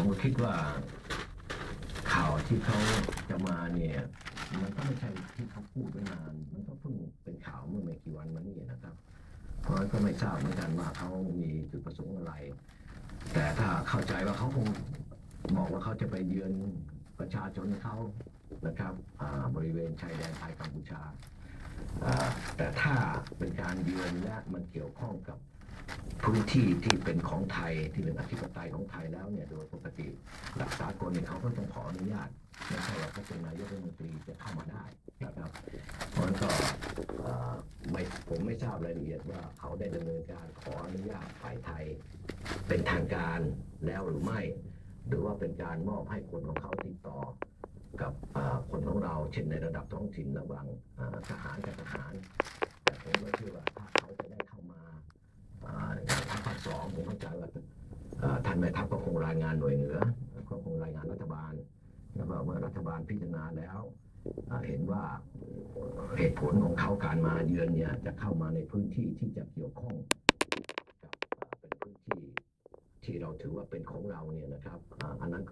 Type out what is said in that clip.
ผมก็คิดว่าข่าวที่เขาจะมาเนี่ย มันก็ไม่ใช่ที่เขาพูดไว้นาน มันก็เพิ่งเป็นข่าวเมื่อไม่กี่วันมานี้นะครับ เพราะฉะนั้นก็ไม่ทราบเหมือนกันว่าเขามีจุดประสงค์อะไร แต่ถ้าเข้าใจว่าเขาคงบอกว่าเขาจะไปเยือนประชาชนเขานะครับบริเวณชายแดนไทยกัมพูชาแต่ถ้าเป็นการเยือนและมันเกี่ยวข้องกับ พื้นที่ที่เป็นของไทยที่เป็นอธิปไตยของไทยแล้วเนี่ยโดยปกติหลักสากลเนี่ยเขาก็ต้องขออนุญาตไม่ใช่ว่าเขาเป็นนายกรัฐมนตรีจะเข้ามาได้นะครับเพราะฉะนั้นก็ไม่ผมไม่ทราบรายละเอียดว่าเขาได้ดำเนินการขออนุญาตฝ่ายไทย เป็นทางการแล้วหรือไม่ หรือว่าเป็นการมอบให้คนของเขาติดต่อกับคนของเราเช่นในระดับท้องถิ่นระหว่างทหารกับทหาร แต่ผมก็เชื่อว่าถ้าเขาจะได้เข้ามาอ่าในทัพภาคสองผมเข้าใจว่าอ่า ท่านแม่ทัพก็คงรายงานหน่วยเหนือก็คงรายงานรัฐบาลแล้วก็เมื่อรัฐบาลพิจารณาแล้วเห็นว่าเหตุผลของเขาการมาเยือนเนี่ยจะเข้ามาในพื้นที่ที่จะเกี่ยวข้องกับเป็นพื้นที่ที่เราถือว่าเป็นของเราเนี่ยนะครับอันนั้น